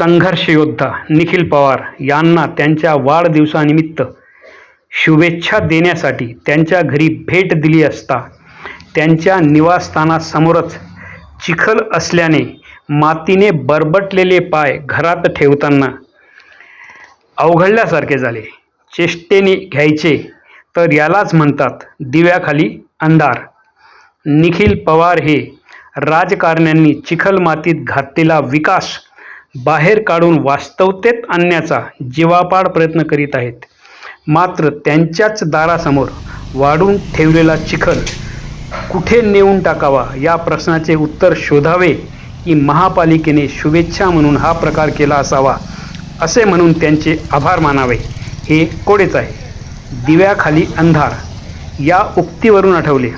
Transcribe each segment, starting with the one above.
संघर्ष योद्धा निखिल पवार यांना त्यांच्या वाढदिवसानिमित्त शुभेच्छा देण्यासाठी त्यांच्या घरी भेट दिली असता त्यांच्या निवासस्थानासमोरच चिखल असल्याने मातीने बरबटलेले पाय घरात ठेवताना अवघडल्यासारखे झाले. चेष्टेने घ्यायचे तर यालाच म्हणतात दिव्याखाली अंधार. निखिल पवार हे राजकारण्यांनी चिखल मातीत घातलेला विकास बाहेर काढून वास्तवतेत आणण्याचा जीवापाड प्रयत्न करीत आहेत. मात्र त्यांच्याच दारासमोर वाढून ठेवलेला चिखल कुठे नेऊन टाकावा या प्रश्नाचे उत्तर शोधावे की महापालिकेने शुभेच्छा म्हणून हा प्रकार केला असावा असे म्हणून त्यांचे आभार मानावे हे कोडेच आहे. दिव्याखाली अंधार. या उक्तीवरून आठवले.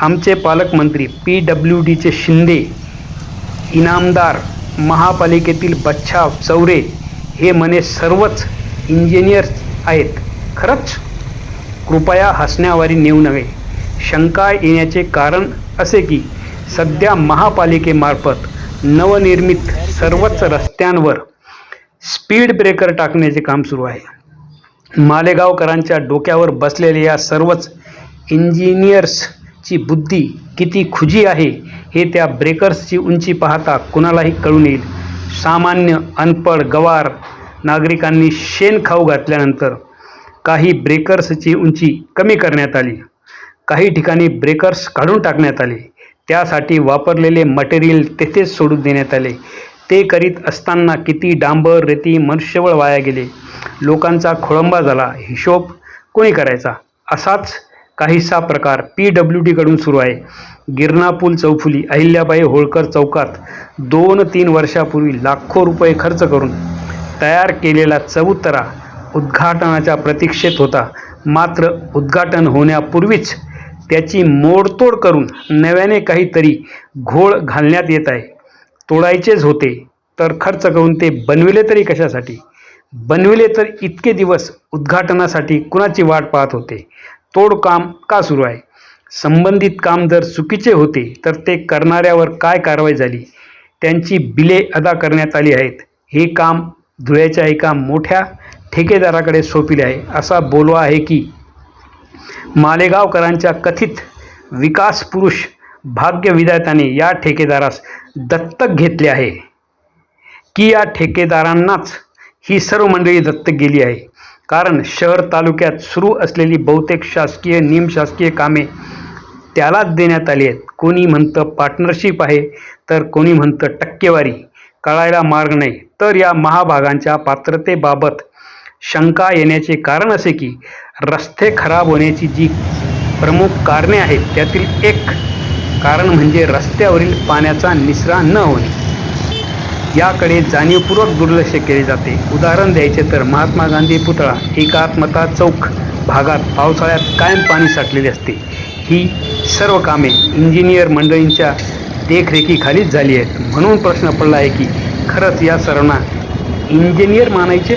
आमचे पालकमंत्री पी डब्ल्यू डीचे शिंदे इनामदार महापालिकेतील बच्छा चौरे हे म्हणे सर्वच इंजिनियर्स आहेत. खरंच? कृपया हसण्यावारी नेऊ नव्हे शंका येण्याचे कारण असे की सध्या महापालिकेमार्फत नवनिर्मित सर्वच रस्त्यांवर स्पीड ब्रेकर टाकण्याचे काम सुरू आहे. मालेगावकरांच्या डोक्यावर बसलेल्या या सर्वच इंजिनियर्सची बुद्धी किती खुजी आहे हे त्या ब्रेकर्सची उंची पाहता कुणालाही कळून येईल सामान्य अनपड गवार नागरिकांनी शेण खाऊ घातल्यानंतर काही ब्रेकर्सची उंची कमी करण्यात आली. काही ठिकाणी ब्रेकर्स काढून टाकण्यात आले. त्यासाठी वापरलेले मटेरियल तेथेच सोडून देण्यात आले. ते करीत असताना किती डांबर रेती मनुष्यबळ वाया गेले. लोकांचा खोळंबा झाला. हिशोब कोणी करायचा? असाच काहीसा प्रकार पी डब्ल्यू डीकडून सुरू आहे. गिरणापूल चौफुली अहिल्याबाई होळकर चौकात दोन तीन वर्षापूर्वी लाखो रुपये खर्च करून तयार केलेला चबुतरा उद्घाटनाच्या प्रतीक्षेत होता. मात्र उद्घाटन होण्यापूर्वीच त्याची मोडतोड करून नव्याने काहीतरी घोळ घालण्यात येत आहे. तोडायचेच होते तर खर्च करून ते बनविले तरी कशासाठी? बनविले तर इतके दिवस उद्घाटनासाठी कुणाची वाट पाहत होते? तोडकाम का सुरू आहे? संबंधित काम जर चुकीचे होते तर ते करणाऱ्यावर काय कारवाई झाली? त्यांची बिले अदा करण्यात आली आहेत. हे काम धुळ्याच्या एका मोठ्या ठेकेदाराकडे सोपिले आहे. असा बोलवा आहे की मालेगावकरांच्या कथित विकास पुरुष भाग्यविधायताने या ठेकेदारास दत्तक घेतले आहे. की या ठेकेदारांनाच ही सर्व मंडळी दत्तक गेली आहे? कारण शहर तालुक्यात सुरू असलेली बहुतेक शासकीय निमशासकीय कामे त्यालाच देण्यात आली आहेत. कोणी म्हणतं पार्टनरशिप आहे तर कोणी म्हणतं टक्केवारी. कळायला मार्ग नाही. तर या महाभागांच्या पात्रतेबाबत शंका येण्याचे कारण असे की रस्ते खराब होण्याची जी प्रमुख कारणे आहेत त्यातील एक कारण म्हणजे रस्त्यावरील पाण्याचा निचरा न होणे. याकडे जाणीवपूर्वक दुर्लक्ष केले जाते. उदाहरण द्यायचे तर महात्मा गांधी पुतळा एकात्मता चौक भागात पावसाळ्यात कायम पाणी साठलेले असते. ही सर्व कामे इंजिनियर मंडळींच्या देखरेखीखालीच झाली आहेत. म्हणून प्रश्न पडला आहे की खरंच या सर्वांना इंजिनियर मानायचे?